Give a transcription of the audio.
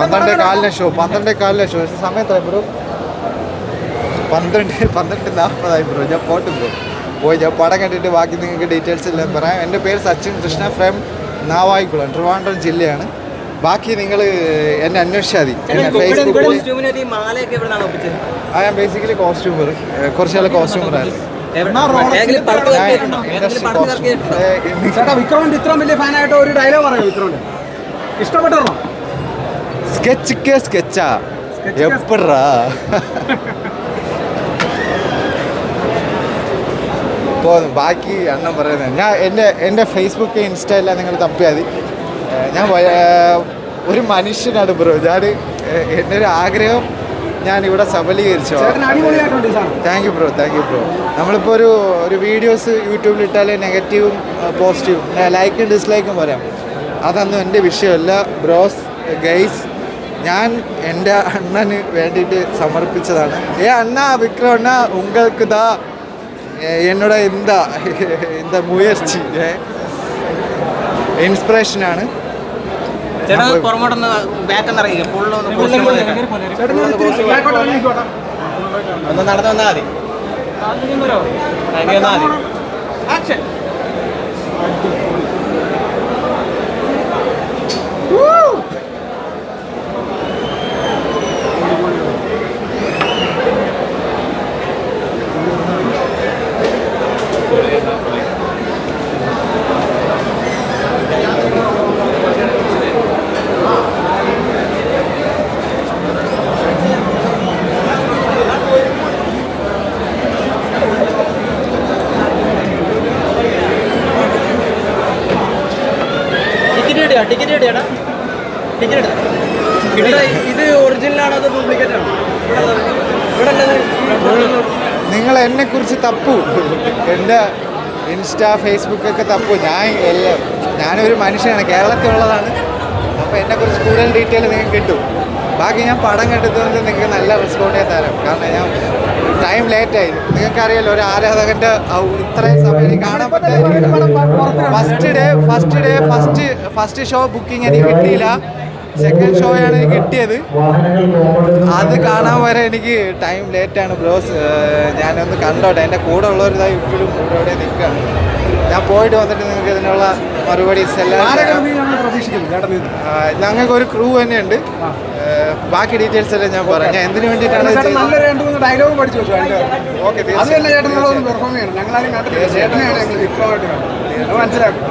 പന്ത്രണ്ട് കാലിന് ഷോ പന്ത്രണ്ട് കാലിന് ഷോ സമയത്തായി ബ്രോ? പന്ത്രണ്ട് പന്ത്രണ്ട് നാൽപ്പതായി ബ്രോ. ഞാൻ പോട്ട് ബ്രോ. പോയി ഞാൻ പടം കണ്ടിട്ട് ബാക്കി നിങ്ങൾക്ക് ഡീറ്റെയിൽസ് എല്ലാം പറയാം. എന്റെ പേര് സച്ചിൻ കൃഷ്ണ ഫ്രം നാവായിക്കുളം ട്രിവാൻഡ്രം ജില്ലയാണ്. ബാക്കി നിങ്ങൾ എന്നെ അന്വേഷിച്ചാൽ മതി. ആം ബേസിക്കലി കോസ്റ്റ്യൂമർ കുറച്ച് നാൾ കോസ്റ്റ്യൂമറായിരുന്നു ഏതെങ്കിലും പടത്ത് ഞാൻ ഇറക്കിയിട്ടുണ്ടോ? ഏതെങ്കിലും ഇൻഡസ്ട്രി പടത്ത് ഇറക്കിയിട്ടുണ്ടോ? കോസ്റ്റ്യൂം ചേട്ടാ വിക്രമിന്റെ ഇത്രയും വലിയ ഫാനായിട്ട് ഒരു ഡയലോഗ് പറയോ വിക്രമിന്റെ ഇഷ്ടപ്പെട്ടോ? സ്കെച്ച് സ്കെച്ചാ. എപ്പടാ പോകുന്നു ബാക്കി എണ്ണം പറയുന്നത് ഞാൻ എന്റെ എന്റെ ഫേസ്ബുക്ക് ഇൻസ്റ്റയിലാണ് നിങ്ങൾ തപ്പിയാൽ മതി. ഞാൻ ഒരു മനുഷ്യനാണ് ബ്രോ. ഞാൻ എന്റെ ഒരു ആഗ്രഹം ഞാൻ ഇവിടെ സബലീകരിച്ചു. Thank you bro thank you bro നമ്മളിപ്പോൾ ഒരു ഒരു വീഡിയോസ് യൂട്യൂബിൽ ഇട്ടാൽ നെഗറ്റീവും പോസിറ്റീവും ലൈക്കും ഡിസ്ലൈക്കും പറയാം. അതൊന്നും എന്റെ വിഷയമല്ല. ബ്രോസ് ഗൈസ് ഞാൻ എന്റെ അണ്ണന് വേണ്ടിയിട്ട് സമർപ്പിച്ചതാണ്. ഏ അണ്ണ വിക്രം അണ്ണ ഉങ്ങൾക്ക് ദാ എന്നോട് എന്താ എന്താ മുയർച്ചി? ഇൻസ്പിറേഷനാണ് ഒന്ന് നടന്നു വന്നാൽ മതി. വന്നാൽ മതി ആക്ഷൻ ടിക്കറ്റ് ടിക്കറ്റ് ഇത് ഒറിജിനൽ ആണോ അതോ ഡ്യൂപ്ലിക്കേറ്റ് ആണോ? ഇവിടെ ഇവിടെ നിങ്ങൾ എന്നെക്കുറിച്ച് തപ്പു. എന്റെ ഇൻസ്റ്റ ഫേസ്ബുക്ക് ഒക്കെ തപ്പു. ഞാൻ എല്ലാം ഞാനൊരു മനുഷ്യനാണ്. കേരളത്തിൽ കേരളത്തിലുള്ളതാണ് അപ്പോൾ എന്നെക്കുറിച്ച് കൂടുതൽ ഡീറ്റെയിൽ നിങ്ങൾക്ക് കിട്ടും. ബാക്കി ഞാൻ പടം കണ്ടെത്തുന്നത് നിങ്ങൾക്ക് നല്ല റെസ്പോണ്ടേ തരാം. കാരണം ഞാൻ ടൈം ലേറ്റാണ് നിങ്ങൾക്ക് അറിയാലോ ഒരു ആരാധകന്റെ ഔ- ഇത്രയും സമയം കാണാൻ പറ്റില്ല first day first day first first show booking എനിക്ക് കിട്ടിയില്ല. സെക്കൻഡ് ഷോയാണ് എനിക്ക് കിട്ടിയത്. അത് കാണാൻ വരെ എനിക്ക് ടൈം ലേറ്റാണ് ബ്രോസ് ഞാനൊന്ന് കണ്ടോട്ടെ. എന്റെ കൂടെ ഉള്ളവരിതായി ഇപ്പോഴും കൂടെ നിൽക്കുകയാണ്. ഞാൻ പോയിട്ട് വന്നിട്ട് നിങ്ങൾക്ക് ഇതിനുള്ള മറുപടി ഞങ്ങൾക്ക് ഒരു ക്രൂ തന്നെയുണ്ട്. ബാക്കി ഡീറ്റെയിൽസ് എല്ലാം ഞാൻ പറയാം. ഞാൻ എന്തിനു വേണ്ടിയിട്ടാണ് ഡയലോഗ് പഠിച്ചു ഓക്കെ വിക്രമായിട്ട് മനസ്സിലാക്കും